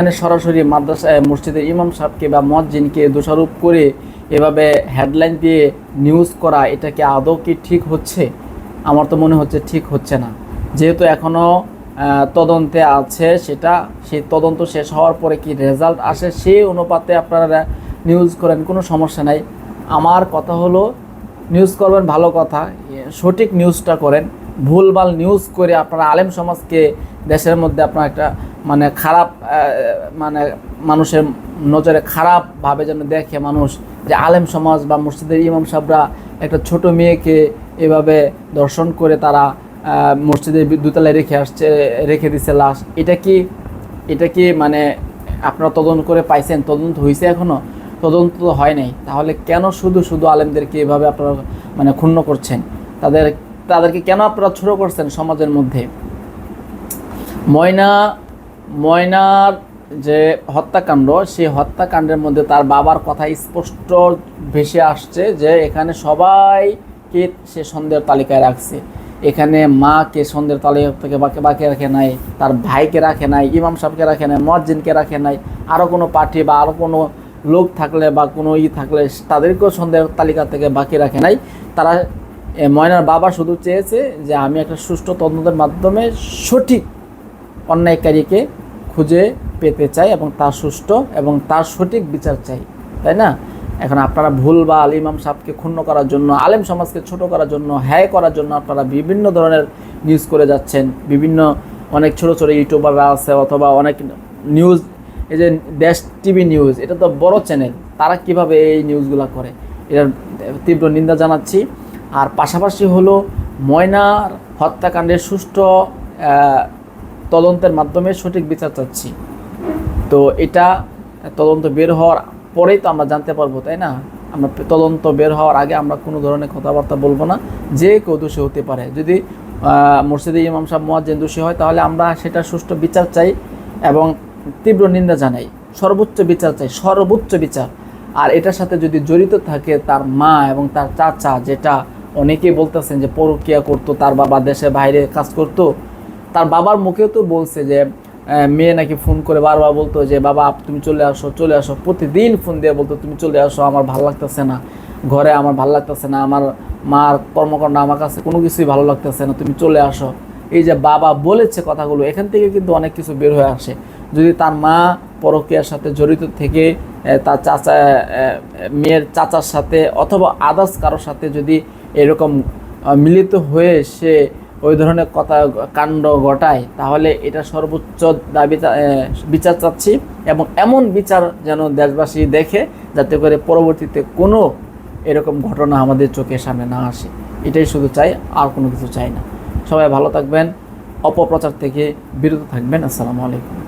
এখানে সরাসরি মাদ্রাসা মসজিদের ইমাম সাহেবকে বা মসজিদকে দোষারোপ করে এভাবে হেডলাইন দিয়ে নিউজ করা, এটা কি আদৌ কি ঠিক হচ্ছে? আমার তো মনে হচ্ছে ঠিক হচ্ছে না। যেহেতু এখনও তদন্তে আছে সেটা, সেই তদন্ত শেষ হওয়ার পরে কি রেজাল্ট আসে সেই অনুপাতে আপনারা নিউজ করেন, কোনো সমস্যা নাই। আমার কথা হলো নিউজ করবেন ভালো কথা সঠিক নিউজটা করেন। ভুলভাল নিউজ করে আপনারা আলেম সমাজকে দেশের মধ্যে আপনার একটা মানে খারাপ মানে মানুষের নজরে খারাপভাবে যেন দেখে মানুষ যে আলেম সমাজ বা মসজিদের ইমাম সাহেবরা একটা ছোট মেয়েকে এভাবে দর্শন করে তারা মসজিদের দোতলায় রেখে আসছে, রেখে দিছে লাশ। এটা কি এটা কি মানে আপনারা তদন্ত করে পাইছেন? তদন্ত হয়েছে এখনও তদন্ত তো হয় নাই। তাহলে কেন শুধু শুধু আলেমদেরকে এভাবে আপনারা মানে ক্ষুণ্ণ করছেন? তাদের, তাদেরকে কেন আপনারা ছোট করছেন সমাজের মধ্যে? ময়না ময়নার যে হত্যাকাণ্ড, সেই হত্যাকাণ্ডের মধ্যে তার বাবার কথা স্পষ্ট ভেসে আসছে যে এখানে সবাইকে সে সন্দেহের তালিকায় রাখছে। এখানে মাকে সন্দেহের তালিকা থেকে বাকি বাকি রাখে নাই, তার ভাইকে রাখে নাই, ইমাম সাহেবকে রাখে নাই মজ্জিনকে রাখে নাই আরও কোনো পার্টি বা আরও কোনো লোক থাকলে বা কোনো ই থাকলে তাদেরকেও সন্দেহের তালিকা থেকে বাকি রাখে নাই। তারা ময়নার বাবা শুধু চেয়েছে যে আমি একটা সুষ্ঠু তদন্তের মাধ্যমে সঠিক অন্যায়কারীকে খুঁজে পেতে চাই এবং তার সুষ্ঠু এবং তার সঠিক বিচার চাই, তাই না? এখন আপনারা ভুল বা আল ইমাম সাহেবকে ক্ষুণ্ণ করার জন্য, আলেম সমাজকে ছোট করার জন্য, হ্যায় করার জন্য আপনারা বিভিন্ন ধরনের নিউজ করে যাচ্ছেন। বিভিন্ন অনেক ছোট ছোট ইউটিউবাররা আছে অথবা অনেক নিউজ এই যে দেশ টিভি নিউজ এটা তো বড় চ্যানেল তারা কীভাবে এই নিউজগুলো করে? এটার তীব্র নিন্দা জানাচ্ছি। আর পাশাপাশি হলো ময়নার হত্যাকাণ্ডের সুষ্ঠু তদন্তের মাধ্যমে সঠিক বিচার চাচ্ছি। তো এটা তদন্ত বের হওয়ার পরেই তো আমরা জানতে পারব, তাই না? আমরা তদন্ত বের হওয়ার আগে আমরা কোনো ধরনের কথাবার্তা বলব না, যে কেউ দোষী হতে পারে। যদি মসজিদে ইমাম সাহেব মোয়াজ্জেন দোষী হয়, তাহলে আমরা সেটা সুষ্ঠু বিচার চাই এবং তীব্র নিন্দা জানাই। সর্বোচ্চ বিচার চাই, সর্বোচ্চ বিচার। আর এটার সাথে যদি জড়িত থাকে তার মা এবং তার চাচা, যেটা অনেকেই বলতেছেন যে পরকিয়া করতো, তার বাবা দেশে বাইরে কাজ করতো তার বাবার মুখেও তো বলছে যে মেয়ে নাকি ফোন করে বারবার বলতো যে, বাবা তুমি চলে আসো চলে আসো। প্রতিদিন ফোন দিয়ে বলতো, তুমি চলে আসো, আমার ভালো লাগতেছে না। ঘরে আমার ভালো লাগতেছে না, আমার মার কর্মকাণ্ড আমার কাছে কোনো কিছুই ভালো লাগতেছে না, তুমি চলে আসো। এই যে বাবা বলেছে কথাগুলো, এখান থেকে কিন্তু অনেক কিছু বের হয়ে আসে। যদি তার মা পরকীয়ার সাথে জড়িত থেকে তার চাচা মেয়ের চাচার সাথে অথবা আদার্স কারোর সাথে যদি এরকম মিলিত হয়ে সে ওই ধরনের কথা কাণ্ড ঘটায়, তাহলে এটা সর্বোচ্চ দাবি বিচার চাচ্ছি এবং এমন বিচার যেন দেশবাসী দেখে যাতে করে পরবর্তীতে কোনো এরকম ঘটনা আমাদের চোখের সামনে না আসে। এটাই শুধু চাই, আর কোনো কিছু চাই না। সবাই ভালো থাকবেন, অপপ্রচার থেকে বিরত থাকবেন। আসসালামু আলাইকুম।